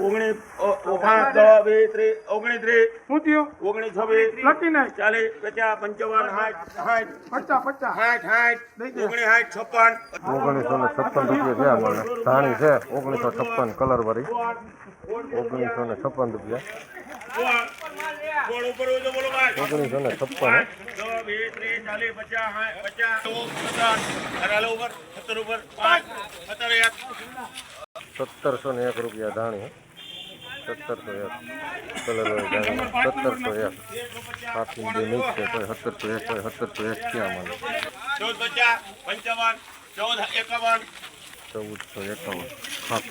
ઓગણીસ છપ્પન. ઓગણીસો છપ્પન રૂપિયા છે ધાણી છે. ઓગણીસો છપ્પન કલર વાળી ઓગણીસો ને છપ્પન રૂપિયા. ઉપર ઓગણીસો ને છપ્પન હે. સત્તરસો ને એક રૂપિયા ધાણી હે. સત્તરસો એક કલર વાળી ધાણી સત્તરસો એક આખી બે મિક્સ છે કોઈ સત્તરસો એક કોઈ સત્તરસો એક ક્યાં મને ચૌદ પચાસ પંચાવન ચૌદ એકાવન ચૌદસો એકાવન હા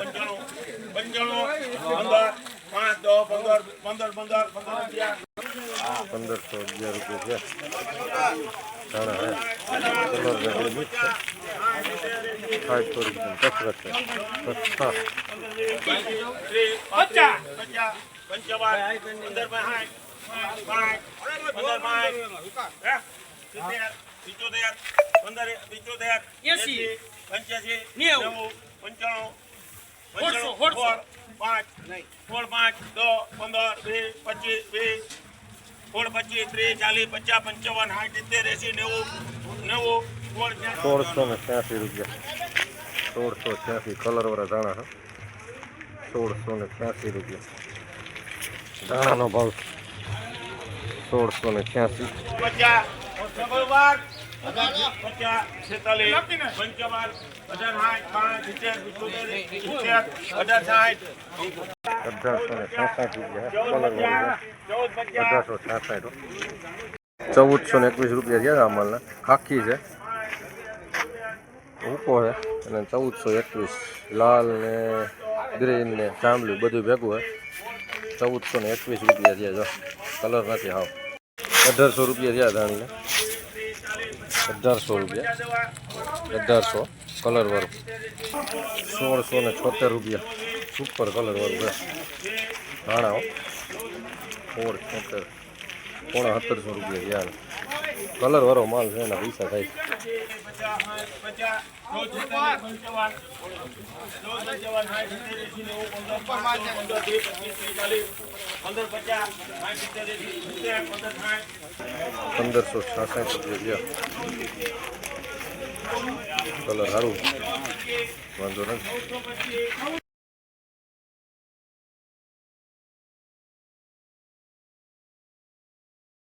પંચાણું પંચાણું પંદર પાંચ દસ પંદર પંદર પંદર પંદર રૂપિયા પંદરસો અગિયાર રૂપિયા છે ધાણા હે કલર સાઠસો રૂપિયા કસરત પિચોતેર પંદર પિચોતેર એસી પંચ્યાસી નેવું પંચાણું પંચાણું પાંચ સોળ પાંચ દસ પંદર વીસ પચીસ વીસ સોળ પચીસ ત્રીસ ચાલીસ પચાસ પંચાવન સાઠ સિત્તેર એસી નેવું નેવું સોળસો ને છ્યાસી રૂપિયા. સોળસો છ્યાસી કલરવાળા ધાણા છે સોળસો ને છ્યાસી રૂપિયા. ધાણાનો ભાવ સોળસો ને છ્યાસી. ચૌદસો ને એકવીસ રૂપિયા છે અમલના ખાખી છે. ઉકો છે અને ચૌદસો એકવીસ લાલ ને ગ્રીન ને જાંબલી બધું ભેગું હોય. ચૌદસો ને એકવીસ રૂપિયા થયા જો. કલર નથી હાવ. અઢારસો રૂપિયા થયા ધાણીને. અઢારસો રૂપિયા. અઢારસો. કલર વાળું સોળસો ને છોતેર રૂપિયા. સુપર કલર વાળું છે. ધાણા હો. સોળ છોતેર. પોણા સત્તરસો રૂપિયા થયા. કલર વાળો માલ છે એના પૈસા થાય. પંદરસો છાસઠ રૂપિયા. કલર સારું. વાંધો નથી